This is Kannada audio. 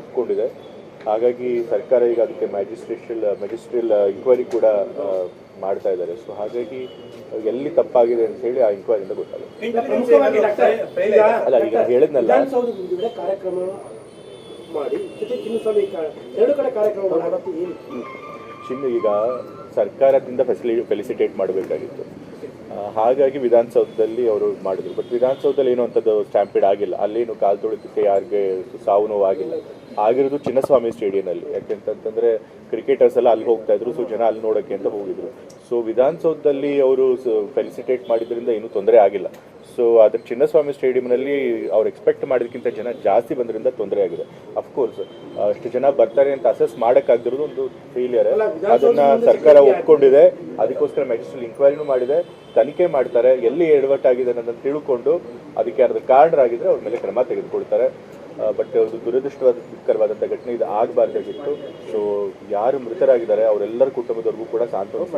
ಒಪ್ಕೊಂಡಿದೆ. ಹಾಗಾಗಿ ಸರ್ಕಾರ ಈಗ ಅದಕ್ಕೆ ಮ್ಯಾಜಿಸ್ಟ್ರೇಷಲ್ ಮ್ಯಾಜಿಸ್ಟ್ರಿಯಲ್ ಇನ್ಕ್ವೈರಿ ಕೂಡ ಮಾಡ್ತಾ ಇದ್ದಾರೆ. ಸೊ ಹಾಗಾಗಿ ಎಲ್ಲಿ ತಪ್ಪಾಗಿದೆ ಅಂತ ಹೇಳಿ ಆ ಇಂಕ್ವೈರಿಯಿಂದ ಗೊತ್ತಾಗುತ್ತೆ. ಪ್ರಮುಖವಾಗಿ ಡಾಕ್ಟರ್ ಈಗ ಅಲ್ಲ ಈಗ ಹೇಳಿದ್ನಲ್ಲ. ವಿಧಾನಸೌಧದ ಕಾರ್ಯಕ್ರಮ ಮಾಡಿ ಜೊತೆ ಚಿನ್ನಸ್ವಾಮಿ ಎರಡು ಕಡೆ ಕಾರ್ಯಕ್ರಮ ಮಾಡೋದು ಚಿನ್ನ ಈಗ ಸರ್ಕಾರದಿಂದ ಫೆಸಿಲಿ ಫೆಲಿಸಿಟೇಟ್ ಮಾಡಬೇಕಾಗಿತ್ತು. ಹಾಗಾಗಿ ವಿಧಾನಸೌಧದಲ್ಲಿ ಅವರು ಮಾಡಿದ್ರು. ಬಟ್ ವಿಧಾನಸೌಧದಲ್ಲಿ ಏನೋ ಅಂಥದ್ದು ಸ್ಟ್ಯಾಂಪಿಡ್ ಆಗಿಲ್ಲ. ಅಲ್ಲೇನು ಕಾಲು ತುಳಿತಕ್ಕೆ ಯಾರಿಗೆ ಸಾವು ನೋವು ಆಗಿಲ್ಲ. ಆಗಿರೋದು ಚಿನ್ನಸ್ವಾಮಿ ಸ್ಟೇಡಿಯಂನಲ್ಲಿ ಯಾಕೆಂತಂತಂದ್ರೆ ಕ್ರಿಕೆಟರ್ಸ್ ಎಲ್ಲ ಅಲ್ಲಿ ಹೋಗ್ತಾ ಇದ್ರು ಸೊ ಜನ ಅಲ್ಲಿ ನೋಡೋಕ್ಕೆ ಅಂತ ಹೋಗಿದ್ರು. ಸೊ ವಿಧಾನಸೌಧದಲ್ಲಿ ಅವರು ಫೆಲಿಸಿಟೇಟ್ ಮಾಡಿದ್ರಿಂದ ಏನೂ ತೊಂದರೆ ಆಗಿಲ್ಲ. ಸೊ ಅದ್ರ ಚಿನ್ನಸ್ವಾಮಿ ಸ್ಟೇಡಿಯಂನಲ್ಲಿ ಅವ್ರು ಎಕ್ಸ್ಪೆಕ್ಟ್ ಮಾಡೋದಕ್ಕಿಂತ ಜನ ಜಾಸ್ತಿ ಬಂದ್ರಿಂದ ತೊಂದರೆ ಆಗಿದೆ. ಅಫ್ಕೋರ್ಸ್ ಅಷ್ಟು ಜನ ಬರ್ತಾರೆ ಅಂತ ಅಸೆಸ್ ಮಾಡೋಕ್ಕಾಗ್ದಿರೋದು ಒಂದು ಫೇಲಿಯರ್ ಅದನ್ನ ಸರ್ಕಾರ ಒಪ್ಕೊಂಡಿದೆ. ಅದಕ್ಕೋಸ್ಕರ ಮ್ಯಾಜಿಸ್ಟ್ರಲ್ ಇನ್ಕ್ವೈರಿನೂ ಮಾಡಿದೆ. ತನಿಖೆ ಮಾಡ್ತಾರೆ. ಎಲ್ಲಿ ಎಡವಟ್ಟಾಗಿದೆ ಅನ್ನೋದನ್ನು ತಿಳ್ಕೊಂಡು ಅದಕ್ಕೆ ಯಾರಾದ್ರೂ ಕಾರಣರಾಗಿದ್ರೆ ಅವ್ರ ಮೇಲೆ ಕ್ರಮ ತೆಗೆದುಕೊಳ್ತಾರೆ. ಬಟ್ ಅದು ದುರದೃಷ್ಟಕರವಾದಂಥ ಘಟನೆ ಇದು ಆಗಬಾರ್ದಾಗಿತ್ತು. ಸೊ ಯಾರು ಮೃತರಾಗಿದ್ದಾರೆ ಅವರೆಲ್ಲರ ಕುಟುಂಬದವರಿಗೂ ಕೂಡ ಸಾಂತ್ವನ